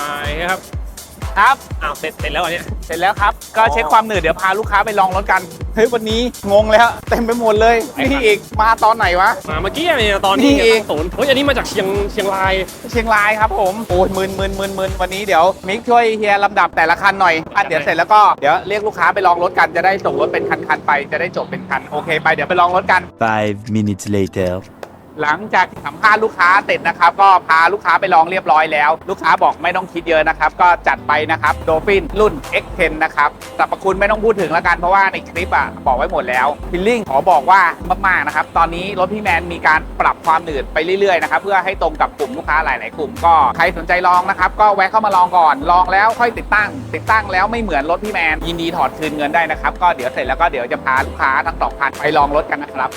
อ่าอย่างเงี้ยครับครับ อ้าวเสร็จเสร็จแล้วอันเนี้ย เสร็จแล้วครับ ก็เช็คความหนืดเดี๋ยวพาลูกค้าไปลองรถกัน เฮ้ย วันนี้งงเลยฮะเต็มไปหมดเลยนี่อีก มาตอนไหนวะ มาเมื่อกี้เนี่ยตอนนี้นี่เองศูนย์เฮ้ยอันนี้มาจากเชียงเชียงราย เชียงรายครับผม โอ้ยมึนมึนมึนมึนวันนี้เดี๋ยว มิกช่วยเฮียลำดับแต่ละคันหน่อยอะเดี๋ยวเสร็จแล้วก็เดี๋ยวเรียกลูกค้าไปลองรถกันจะได้ส่งรถเป็นคันๆไปจะได้จบเป็นคัน โอเคไปเดี๋ยวไปลองรถกัน Five minutes later. หลังจากสัมภาษณ์ลูกค้าเสร็จนะครับ ก็พาลูกค้าไปลองเรียบร้อยแล้ว ลูกค้าบอกไม่ต้องคิดเยอะนะครับ ก็จัดไปนะครับโดฟินรุ่น X10 นะครับสรรพคุณไม่ต้องพูดถึงแล้วกันเพราะว่าในคลิปอะบอกไว้หมดแล้วฟิลลิ่งขอบอกว่ามากๆนะครับ ตอนนี้รถพี่แมนมีการปรับความหนืดไปเรื่อยๆนะครับเพื่อให้ตรงกับกลุ่มลูกค้าหลายๆกลุ่มก็ใครสนใจลองนะครับก็แวะเข้ามาลองก่อนลองแล้วค่อยติดตั้ง ติดตั้งแล้วไม่เหมือนรถพี่แมนยินดีถอดคืนเงินได้นะครับก็เดี๋ยวเสร็จแล้วก็เดี๋ยวจะพาลูกค้าทั้งสองคันไปลองรถกันนะครับ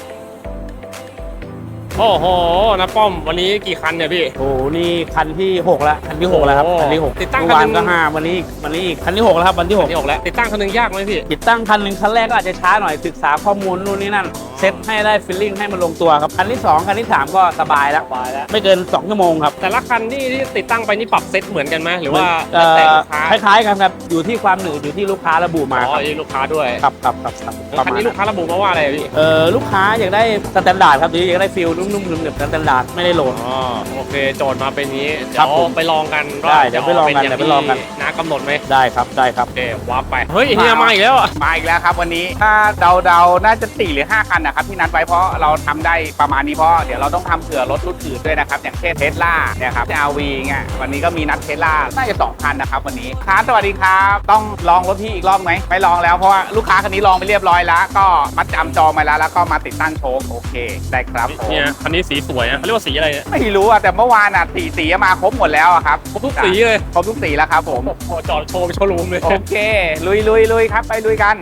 โอ้โหนะป้อมวันนี้กี่คันเนี่ยพี่ โอ้โหนี่คันที่6แล้วคันที่6แล้วครับโอ้คันที่6ติดตั้งเมื่อวาคันนหนึ่งก็ห้าวันนี้อีกวันนี้อีกคันที่ 6 แล้วครับ วันที่ที่หกแล้วติดตั้งคันหนึงยากไหมพี่ 6 ติดตั้งคันหนึ่งคันแรกก็อาจจะช้าหน่อยศึกษาข้อมูลนู่นนี่นั่นเซตให้ได้ฟิลลิ่งให้มันลงตัวครับ คันที่ 2 คันที่ 3 ก็สบายแล้ว ไม่เกิน 2 ชั่วโมงครับ แต่ละคันที่ที่ติดตั้งไปนี่ปรับเซตเหมือนกันไหมหรือว่าเอ่แล้วแต่อลูกค้าคล้ายๆกันครับ อยู่ที่ความหนืดอยู่ที่ลูกค้าระบุมาอ๋คอรับนี่ลูกค้าด้วยครับครับครับครับประคันมาณนี้ลูกค้าระบุมาว่าอะไรอะพี่เอ่อลูกค้าอยากได้สแตนดาร์ดครับหรืออยากได้ฟิลนุ่มๆหนึบๆสแตนดาร์ดไม่ได้โหลด อ๋อโอเคโจทย์มาเป็นนี้ครัเดี๋ยวบผมไปลองกันได้เดี๋ยวไปลองกันาเดี๋ยวไปลองกันที่น้ากำหนดไหมได้ครับได้ครับ โอเควาร์ปไปเฮ้ยเฮียมาอีกแล้วอะ มาอีกแล้วครับวันนี้ ถ้าเดาเดาๆน่าจะ 4 หรือ 5 คันนะครับที่นัดไว้เพราะเราทำได้ประมาณนี้เพราะเดี๋ยวเราต้องทำเผื่อรถรุ่นอื่นด้วยนะครับอย่างเช่นเทสลาเนี่ยครับอาวีเงี้ยวันนี้ก็มีนัดเทสลาน่าจะ2คันนะครับวันนี้ครับสวัสดีครับต้องลองรถพี่อีกรอบไหมไม่ลองแล้วเพราะว่าลูกค้าคันนี้ลองไปเรียบร้อยแล้ว ก็มัดจำจองมาแล้วแล้วก็มาติดตั้งโชว์โอเคได้ครับผมเนี่ยคันนี้สีสวยนะเขาเรียกว่าสีอะไรเนี่ยไม่รู้อะแต่เมื่อวานอะสีสีมาครบหมดแล้วอะครับครบทุกสีเลยครบทุกสีแล้วครับผมโอ้โหจอดโชว์ไปโชว์รูมเลยโอเค ลุยลุยลุยครับไปลุยกัน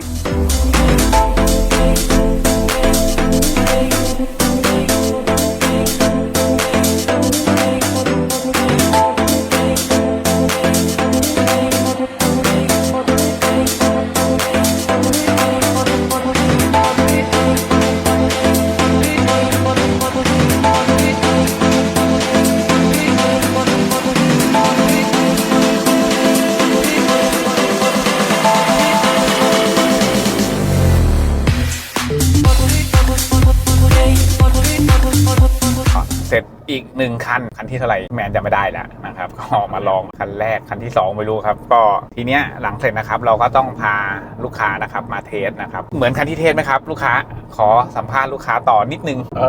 อีกหนึ่งคัน คันที่เท่าไหร่แมนจะไม่ได้แล้วนะครับ ก็มาลองคันแรกคันที่ 2 ไม่รู้ครับ ก็ทีเนี้ยหลังเสร็จนะครับ เราก็ต้องพาลูกค้านะครับมาเทสนะครับเหมือนคันที่เทสไหมครับ ลูกค้าขอสัมภาษณ์ลูกค้าต่อนิดนึง เอ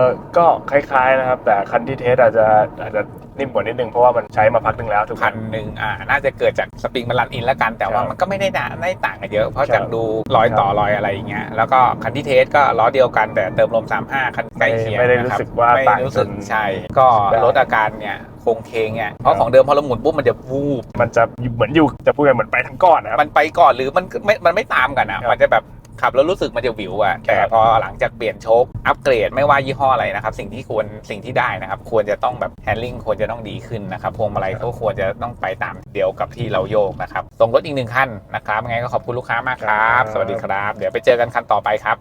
อก็คล้ายๆนะครับ แต่คันที่เทสอาจจะอาจจะนิ่มกว่านิดนึงเพราะว่ามันใช้มาพักหนึงแล้วทุกพัคันนหนึ่งอ่าน่าจะเกิดจากสปริงมันรันอินแล้วกัน แต่ว่าครับมันก็ไม่ได้น่าไม่ต่างกันเยอะ เพราะครับจากดูรอยต่อรอยอะไรอย่างเงี้ยแล้วก็คันที่เทสก็ล้อเดียวกันแต่เติมลม 35 คันใกล้เคียงไม่ได้นะรู้ครับสึกว่าไม่ต่างรู้สึกจน ใช่ก็ได้ลดอาการเนี่ยโครงเคงเนี่ยเพราะของเดิมพอเราหมุนปุ๊บมันจะวูบ มันจะเหมือนอยู่จะพูดกันเหมือนไปทั้งก้อนนะครับ มันไปก่อนหรือมันไม่มันไม่ตามกันอะครับมันจะแบบ ขับแล้วรู้สึกมันจะวิวอะแต่ครับพอหลังจากเปลี่ยนโชคอัปเกรดไม่ว่ายี่ห้ออะไรนะครับ สิ่งที่ควรสิ่งที่ได้นะครับ ควรจะต้องแบบแฮนดิ้งควรจะต้องดีขึ้นนะครับพวงมาลัยก็ควรจะต้องไปตามเดียวกับที่เราโยกนะครับส่งรถอีกหนึ่งคันนะครับยังไงก็ขอบคุณลูกค้ามากครับ สวัสดีครับ เดี๋ยวไปเจอกันคันต่อไปครับ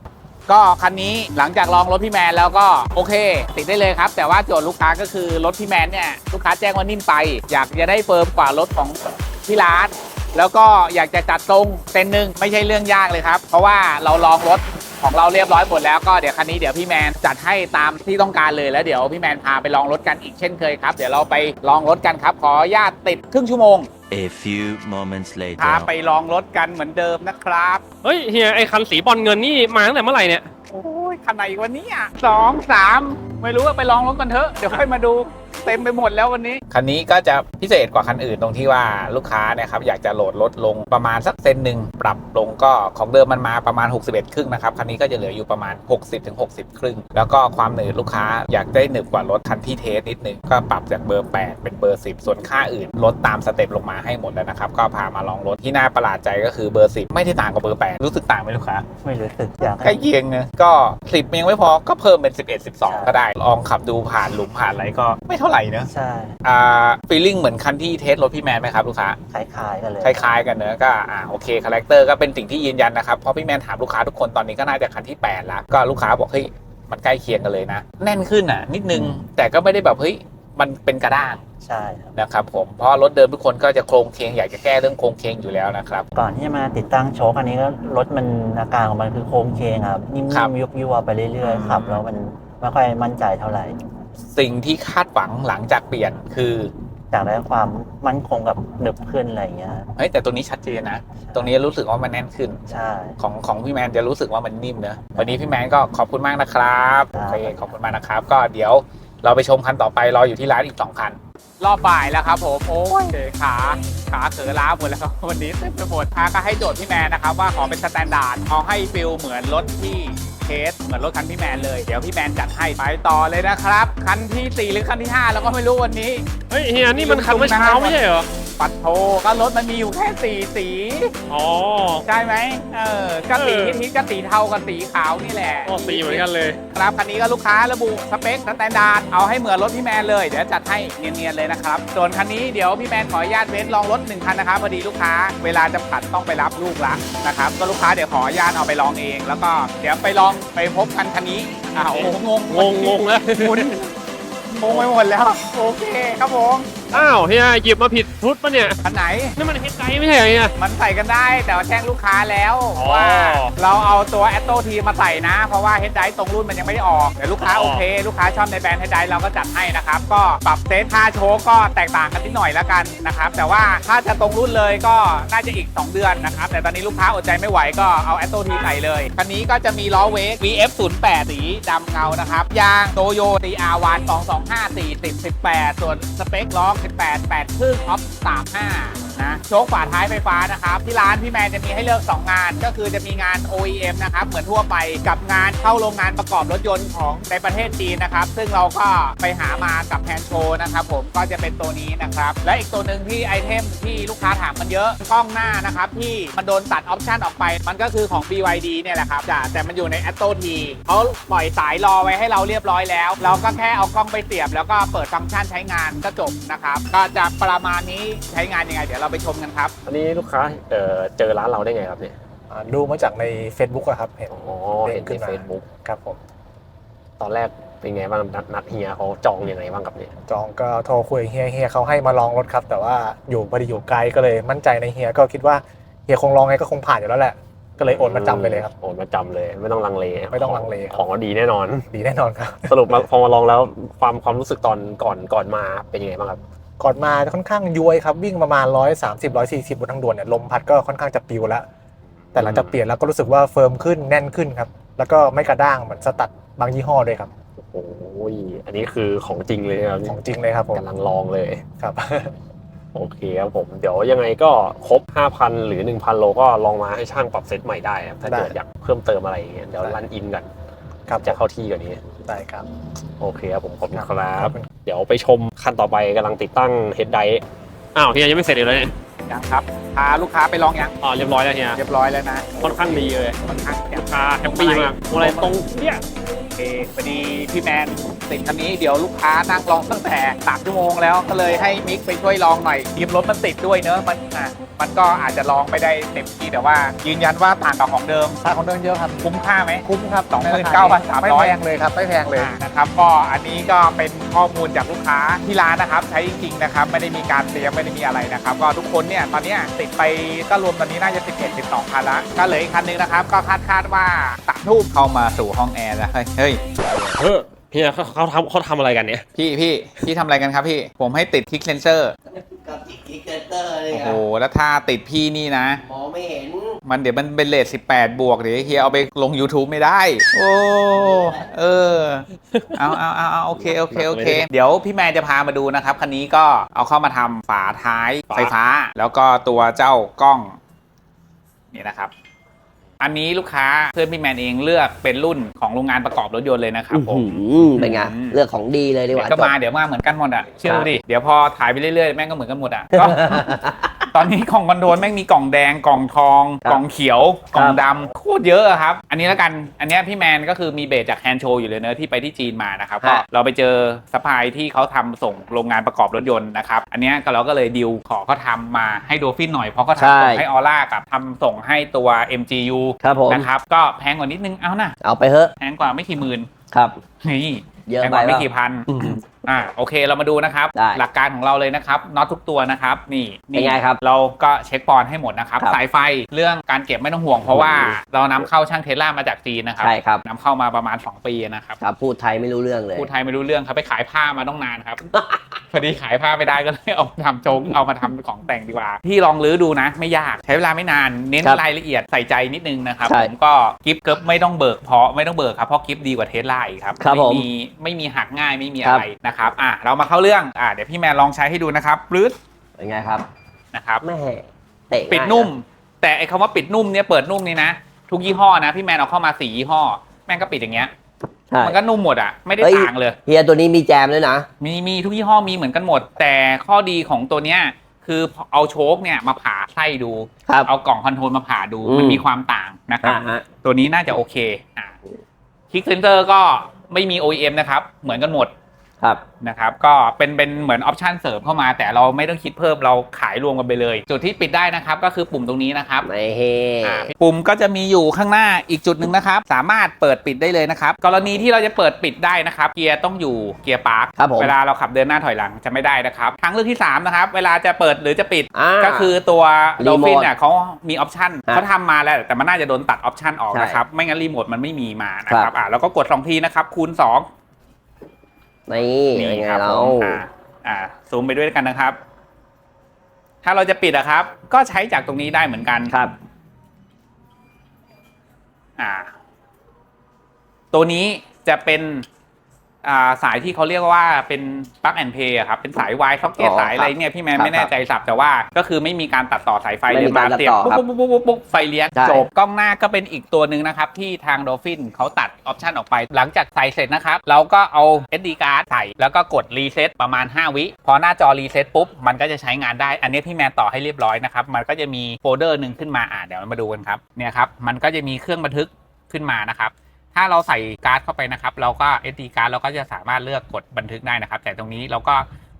ก็คันนี้หลังจากลองรถพี่แมนแล้วก็โอเค ติดได้เลยครับ แต่ว่าโจทย์ลูกค้าก็คือรถพี่แมนเนี่ยลูกค้าแจ้งว่านิ่มไป อยากจะได้เฟิร์มกว่ารถของที่ร้าน แล้วก็อยากจะจัดทรงเต็นหนึ่งไม่ใช่เรื่องยากเลยครับ เพราะว่าเราลองรถของเราเรียบร้อยหมดแล้วก็เดี๋ยวคันนี้เดี๋ยวพี่แมนจัดให้ตามที่ต้องการเลยแล้วเดี๋ยวพี่แมนพาไปลองรถกันอีกเช่นเคยครับ เดี๋ยวเราไปลองรถกันครับ ขออนุญาตติดครึ่งชั่วโมง A few moments พา later. ไปลองรถกันเหมือนเดิมนะครับ เฮ้ยเฮียไอคันสีบอลเงินนี่มาตั้งแต่เมื่อไหร่เนี่ย โอ้ยคันไหนวันนี้อะสองสามไม่รู้ว่าไปลองรถกันเถอะเดี๋ยวค่อยมาดูเต็มไปหมดแล้ววันนี้ คันนี้ก็จะพิเศษกว่าคันอื่นตรงที่ว่าลูกค้าเนี่ยครับอยากจะโหลดลดลงประมาณสักเซนหนึ่งปรับลงก็ของเดิมมันมาประมาณ 61 ครึ่งนะครับคันนี้ก็จะเหลืออยู่ประมาณ60ถึง60 ครึ่ง แล้วก็ความหนืดลูกค้าอยากได้หนึบกว่ารถคันที่เทสนิดนึงก็ปรับจากเบอร์ 8 เป็นเบอร์ 10 ส่วนค่าอื่นลดตามสเต็ปลงมาให้หมดแล้วนะครับก็พามาลองรถที่น่าประหลาดใจก็คือเบอร์ 10 ไม่ได้ต่างกับเบอร์ 8 รู้สึกต่างไหมลูกค้าไม่รู้สึกอยากใกล้เคียงนะก็สิบยังไม่พอก็เพิ่มเป็น 11 12 ก็ได้ลองขับดูผ่านหลุมผ่านอะไรก็ไม่เท่าไหร่เนอะใช่อ่าฟีลลิ่งเหมือนคันที่เทสรถพี่แมนไหมครับลูกค้าคล้ายๆกันเลยคล้ายๆกันเนอะก็อ่าโอเคคาแรคเตอร์ก็เป็นสิ่งที่ยืนยันนะครับเพราะพี่แมนถามลูกค้าทุกคนตอนนี้ก็น่าจะคันที่8แล้วก็ลูกค้าบอกเฮ้ยมันใกล้เคียงกันเลยนะ แน่นขึ้นอะ นิดนึงแต่ก็ไม่ได้แบบเฮ้ยมันเป็นกระด้างใช่ครับนะครับผมเพราะรถเดิมทุกคนก็จะโครงเคงอยากจะแก้เรื่องโครงเคงอยู่แล้วนะครับ ก่อนที่จะมาติดตั้งโชคอันนี้ก็รถมันอาการของมันคือโค้งเคงครับนิ่ครับมๆยุบยวไปเรื่อยๆครับแล้วมันไม่ค่อยมั่นใจเท่าไหร่ สิ่งที่คาดหวังหลังจากเปลี่ยนคืออยากได้ความมั่นคงกับหนึบขึ้นอะไรอย่างเงี้ย เฮ้ยแต่ตัวนี้ชัดเจนนะ ตรงนี้รู้สึกว่ามันแน่นขึ้น ใช่ ของของพี่แมนจะรู้สึกว่ามันนิ่มเนอะวันนี้พี่แมนก็ขอบคุณมากนะครับครับโอเคขอบคุณมากนะครับ ก็เดี๋ยวเราไปชมคันต่อไปรออยู่ที่ร้านอีกสองคัน รอบบ่ายแล้วครับผมโอ้ยขาขาเขอล้าหมดแล้วครับวันนี้เต็มไปหมดทางก็ให้โจทย์พี่แมนนะครับว่าขอเป็นสแตนดาร์ดเอาให้ฟิลเหมือนรถที่ เคสเหมือนรถคันพี่แมนเลย เดี๋ยวพี่แมนจัดให้ไปต่อเลยนะครับ คันที่ 4 หรือคันที่ 5 แล้วก็ไม่รู้วันนี้ เฮ้ยเฮียนี่มันคันเมื่อเช้าไม่ใช่เหรอ ปัดโทก็รถมันมีอยู่แค่สีสีอ๋อ ใช่ไหมเออก็สีเออ ทิศก็สีเทากับสีขาวนี่แหละอ๋อสีเหมือนกันเลย ครับคันนี้ก็ลูกค้าระบุสเปคสแตนดาร์ดเอาให้เหมือนรถพี่แมนเลยเดี๋ยวจัดให้เนียนๆเลยนะครับส่วนคันนี้เดี๋ยวพี่แมนขออนุญาตเว้นลองรถหนึ่งคันนะครับพอดีลูกค้าเวลาจะผัดต้องไปรับลูกละนะครับก็ลูกค้าเดี๋ยวขออนุญาตเอาไปลองเอง แล้วก็เดี๋ยวไปลองไปพบกันคันนี้อ้าวโอ้โหงงงงงงแล้ว หมุนงงไปหมดแล้ว โอเคครับผม อ้าวเฮียหยิบมาผิดชุดปะเนี่ยคันไหน นี่มันเฮดไกด์ไม่ใช่เหรอเฮีย มันใส่กันได้แต่ว่าแจ้งลูกค้าแล้วอ๋อว่าเราเอาตัวแอตโตทีมาใส่นะ เพราะว่าเฮดไดตรงรุ่นมันยังไม่ได้ออกแต่ลูกค้าอ๋อ โอเค ลูกค้าชอบในแบรนด์เฮดไดเราก็จัดให้นะครับ ก็ปรับเซตค่าโชว์ก็แตกต่างกันนิดหน่อยแล้วกันนะครับ แต่ว่าถ้าจะตรงรุ่นเลยก็น่าจะอีก 2 เดือนนะครับ แต่ตอนนี้ลูกค้าอดใจไม่ไหวก็เอาแอตโตทีใส่เลยคันนี้ก็จะมีล้อเวก VF 0 8สีดำเงานะครับยางโตโย DR1 225 40 18ส่วนสเปคล้อ18 8ครึ่งออฟ35 นะโชคฝาท้ายไฟฟ้านะครับ ที่ร้านพี่แมนจะมีให้เลือก 2 งาน ก็คือจะมีงาน OEM นะครับ เหมือนทั่วไปกับงานเข้าโรงงานประกอบรถยนต์ของในประเทศจีนนะครับ ซึ่งเราก็ไปหามากับแฮนโชนะครับผมก็จะเป็นตัวนี้นะครับ และอีกตัวหนึ่งที่ไอเทมที่ลูกค้าถามมันเยอะกล้องหน้านะครับที่มันโดนตัดออปชันออกไป มันก็คือของ BYD เนี่ยแหละครับจ้ะแต่มันอยู่ใน a t t o T เขาปล่อยสายรอไว้ให้เราเรียบร้อยแล้ว เราก็แค่เอากล้องไปเสียบ แล้วก็เปิดฟังก์ชันใช้งานก็จบนะครับก็จะประมาณนี้ใช้งานยังไงเดี๋ยวเราไปชมกันครับ อันนี้ลูกค้าเอ่อเจอร้านเราได้ไงครับเนี่ยอ่าดูมาจากใน Facebook อะครับเห็น อ๋อเห็นขึ้ในนมาเฟซบุ๊กครับผม ตอนแรกเป็นไงบ้างนัดนัดเฮียเขาจองยังไงบ้างครับเนี่ยจองก็โทรคุยกับเฮียเฮียเขาให้มาลองรถครับ แต่ว่าอยู่พอดีอยู่ไกลก็เลยมั่นใจในเฮียก็คิดว่าเฮียคงลองไงก็คงผ่านอยู่แล้วแหละ ก็เลยโอนมาจำไปเลยครับ โอนมาจำเลย ไม่ต้องลังเลไม่ต้องลังเลของก็ดีแน่นอน ดีแน่นอนครับ สรุปมาพอมาลองแล้วความความรู้สึกตอนก่อนก่อนมาเป็นยังไงบ้างครับ ก่อนมาค่อนข้างย้วยครับวิ่งประมาณ130 140บนทางด่วนเนี่ยลมพัดก็ค่อนข้างจะปิวแล้ว แต่หลังจากเปลี่ยนแล้วก็รู้สึกว่าเฟิร์มขึ้นแน่นขึ้นครับ แล้วก็ไม่กระด้างเหมือนสตัดบางยี่ห้อด้วยครับโอ้ยอันนี้คือของจริงเลยครับของจริงเลยครับผมกำลังลองเลยครับโอเคครับผมเดี๋ยวยังไงก็ครบ 5,000 หรือ 1,000 โลก็ลองมาให้ช่างปรับเซตใหม่ได้ครับถ้าเกิดได้อยากเพิ่มเติมอะไรอย่างเงี้ยเดี๋ยวได้รันอินกัน ครับจะเข้าที่กว่านี้ ได้ครับ โอเคครับผมขอบคุณคครัรับบเดี๋ยวไปชมคันต่อไปกำลังติดตั้งเฮดไดอ้าวเฮียยังไม่เสร็จเลยเนี่ยยังครับพาลูกค้าไปลองยังอ๋อเรียบร้อยแล้วเฮียเรียบร้อยแล้วนะค่อนข้างดีเลยค่อนข้างจะลูกค้าแฮปปี้มากอะไรตรงเนี่ยโอเคพอดีพี่แมน ติดคันนี้เดี๋ยวลูกค้านั่งลองตั้งแต่สามชั่วโมงแล้วก็เลยให้มิกไปช่วยลองหน่อยทีมรถมันติดด้วยเนอะมันอะมันก็อาจจะลองไม่ได้เต็มที่แต่ว่า ยืนยันว่าต่างกับของเดิมค่าของเดินเยอะครับ คุ้มค่าไหม คุ้มครับ29,300 ไม่แพงเลยครับ ไม่แพงเลยอ่านะครับก็อันนี้ก็เป็นข้อมูลจากลูกค้าที่ร้านนะครับ ใช้จริงๆนะครับ ไม่ได้มีการเตรียมไม่ได้มีอะไรนะครับ ก็ทุกคนเนี่ยตอนเนี้ยติดไปก็รวมตอนนี้น่าจะ11 12คันละก็เหลืออีกคันหนึงนะครับ ก็คาดคาดๆว่าตัดทูบเข้ามาสู่ห้องแอร์แล้วเฮ้ย เฮ้ย เออเฮียเขาเขาทำเขาทำอะไรกันเนี่ย พี่พี่พี่ทำอะไรกันครับพี่ ผมให้ติดคลิกเซนเซอร์ กับติดคลิกเซนเตอร์เลยโอ้คโห รับแล้วถ้าติดพี่นี่นะ มองไม่เห็นมันเดี๋ยวมันเป็นเลท18 บวกเดี๋ยวเฮียเอาไปลง YouTube ไม่ได้ โอ้ เออ เอาเอาเอาเอาโอเค โอเค โอเค เดี๋ยวพี่แมนจะพามาดูนะครับ คันนี้ก็เอาเข้ามาทำฝาท้ายไฟฟ้า แล้วก็ตัวเจ้ากล้อง นี่นะครับ อันนี้ลูกค้าเพื่อนพี่แมนเองเลือกเป็นรุ่นของโรงงานประกอบรถยนต์เลยนะครับผมอื้อหือเป็นไงอืมเลือกของดีเลยดีกเดี๋ยว่าวก็จบมาเดี๋ยวมาเหมือนกันหมดอะเชื่อครับดิเดี๋ยวพอถ่ายไปเรื่อยๆแม่งก็เหมือนกันหมดอะก็ ตอนนี้กล่องคอนโทรลแม่งมีกล่องแดงกล่องทองครับกล่องเขียว กล่องครับดำโคตรเยอะอะครับ อันนี้แล้วกันอันเนี้ยพี่แมนก็คือมีเบสจากแฮนด์โชว์อยู่เลยเนอะที่ไปที่จีนมานะครับก็ฮะ เราไปเจอซัพพลายที่เขาทำส่งโรงงานประกอบรถยนต์นะครับอันเนี้ยก็เราก็เลยดิวขอเขาทำมาให้โดฟินหน่อยเพราะเขาทำส่งให้ออร่ากับทำส่งให้ตัว MGU ครับผม นะครับก็แพงกว่านิดนึงเอานะเอาไปเถอะแพงกว่าไม่กี่หมื่นครับ นี่เยอะแพงไปกว่าไม่เปล่า กี่พัน อืมอ่าโอเคเรามาดูนะครับ ได้หลักการของเราเลยนะครับน็อตทุกตัวนะครับนี่เป็นไงครับเราก็เช็คปอนให้หมดนะครับ ครับสายไฟเรื่องการเก็บไม่ต้องห่วง เพราะว่าเรานำเข้าช่างเทสลามาจากจีนนะครับใช่ครับ นำเข้ามาประมาณ 2 ปีนะครับครับพูดไทยไม่รู้เรื่องเลย พูดไทยไม่รู้เรื่องครับไปขายผ้ามาต้องนานครับ พอดีขายผ้าไม่ได้ก็เลยเอามาทำโจ๊กเอามาทำของแต่งดีกว่า ที่ลองลื้อดูนะ ไม่ยากใช้เวลาไม่นานเน้นครับรายละเอียดใส่ใจนิดนึงนะครับใช่ผมก็กิฟต์เกิบไม่ต้องเบิกเพราะไม่ต้องเบิกครับเพราะกิฟต์ดีกว่าเทสลาอีกครับครับไม่ผมมีไม่มีหักง่ายไม่มีครัอะบ ไรนะครับอะเรามาเข้าเรื่องอะเดี๋ยวพี่แมนลองใช้ให้ดูนะครับปลื้ดเป็นไงครับนะครับ แม่เตะปิดง่ายะนุ่ม แต่ไอ้คำว่าปิดนุ่มเนี่ยเปิดนุ่มนี่นะ ทุกยี่ห้อนะ พี่แมนเอาเข้ามาสี่ยี่ห้อ แม่งก็ปิดอย่างเงี้ย ใช่ มันก็นุ่มหมดอะ ไม่ได้เอ้ยต่างเลย เฮียตัวนี้มีแจมด้วยนะ มีมีทุกยี่ห้อมีเหมือนกันหมด แต่ข้อดีของตัวเนี้ยคือเอาโชคเนี่ยมาผ่าไส้ดู ครับ เอากล่องคอนโทรลมาผ่าดูอืม มันมีความต่างนะครับ อ่าฮะ ตัวนี้น่าจะโอเคอ่าคลิกเซนเซอร์ก็ไม่มี OEM นะครับ เหมือนกันหมด ครับนะครับก็เป็นเป็นเหมือนออปชันเสริมเข้ามา แต่เราไม่ต้องคิดเพิ่มเราขายรวมกันไปเลย จุดที่ปิดได้นะครับก็คือปุ่มตรงนี้นะครับไม่เฮอ่าปุ่มก็จะมีอยู่ข้างหน้าอีกจุดหนึ่งนะครับ สามารถเปิดปิดได้เลยนะครับ กรณีที่เราจะเปิดปิดได้นะครับ เกียร์ต้องอยู่เกียร์ปาร์คครับผม เวลาเราขับเดินหน้าถอยหลังจะไม่ได้นะครับทางเลือกที่3นะครับเวลาจะเปิดหรือจะปิด อ่า ก็คือตัวรีโดโมทฟินเนี่ยเขามีออปชันฮะเขาทำมาแล้วแต่มันน่าจะโดนตัดออปชันออกใช่นะครับ ไม่งั้นรีโมทมันไม่มีมานะคครัรับบอ่าแล้วก็กด 2 ทีนะครับ คูณ 2 นี่เป็นไงครับเราผมอ่าอ่าซูมไปด้วยกันนะครับ ถ้าเราจะปิดอะครับ ก็ใช้จากตรงนี้ได้เหมือนกันครับ อ่า ตัวนี้จะเป็น อ่าสายที่เขาเรียกว่าเป็นปลั๊กแอนเพย์ครับเป็นสายวายซ็อกเก็ตอ๋อสายอะไรเนี่ยพี่แมนครับไม่แน่ใจสับแต่ว่าก็คือไม่มีการตัดต่อสายไฟไม่เลมียการมาตัดเสียบต่อครับปุ๊บปุ๊บปุ๊บปุ๊บปุ๊บไฟเลี้ยงใช่ จบกล้องหน้าก็เป็นอีกตัวหนึ่งนะครับที่ทาง Dolphin เขาตัดออปชันออกไป หลังจากใส่เสร็จนะครับ เราก็เอา SD card ใส่แล้วก็กดรีเซ็ตประมาณ 5 วิพอหน้าจอรีเซ็ตปุ๊บมันก็จะใช้งานได้ อันนี้พี่แมนต่อให้เรียบร้อยนะครับมันก็จะมีโฟลเดอร์หนึ่งขึ้นมาอ่าเดี๋ยวมาดูกันครับเนี่ยครับมันก็จะมีเครื่องบันทึกขึ้นมานะครับ ถ้าเราใส่การ์ดเข้าไปนะครับ เราก็ SD การ์ดเราก็จะสามารถเลือกกดบันทึกได้นะครับ แต่ตรงนี้เราก็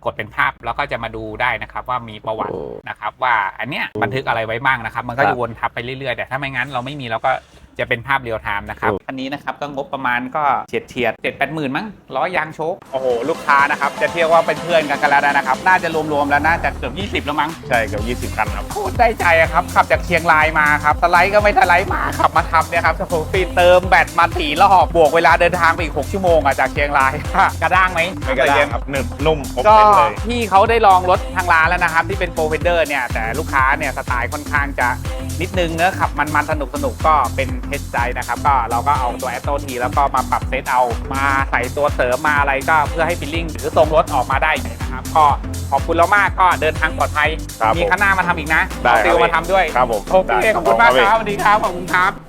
กดเป็นภาพแล้วก็จะมาดูได้นะครับ ว่ามีประวัติโอ้นะครับ ว่าอันเนี้ยบันทึกอะไรไว้บ้างนะครับ มันก็ครัจะบวนทับไปเรื่อยๆ แต่ถ้าไม่งั้นเราไม่มีเราก็ จะเป็นภาพเรียลไทม์นะครับอืมอันนี้นะครับก็งบประมาณก็เฉียดเฉียดเจ็ดแปดหมื่นมั้งร้อยยางโชคโอ้โหลูกค้านะครับจะเทียกว่าเป็นเพื่อนกันกันแล้วนะครับ น่าจะรวมๆแล้วน่าจะเกือบ20 แล้วมั้งใช่เกือบ20คันครับโคตรได้ใจอะครับขับจากเชียงรายมาครับสไลด์ก็ไม่สไลด์มาขับมาทำเนี่ยครับสปูฟีเติมแบตมาสี่รอบบวกเวลาเดินทางไปอีก6ชั่วโมงอะจากเชียงราย กระด้างไหมไม่กระด้างครับหนึบนุ่มครบก็เส้นเลยพี่เขาได้ลองรถทางร้านแล้วนะครับ ที่เป็นโปรเฟนเดอร์เนี่ยแต่ลูกค้าเนี่ยสไตล์ค่อนข้างจะนิดนึงเนื้อะขับมันๆสนุกสนุกๆก็เป็นเทสใจนะครับก็เราก็เอาตัวแอตโตทีแล้วก็มาปรับเซตเอามาใส่ตัวเสริมมาอะไรก็เพื่อให้ฟิลลิ่งหรือทรงรถออกมาได้นะครับก็ขอบคุณเรามากก็เดินทางปลอดภัยครับมีผมข้างหน้ามาทำอีกนะได้เอาติวครับมาทำด้วยครับผมโอเคได้ขอบคุณมากครับครับสวัสดีครับขอบคุณครับ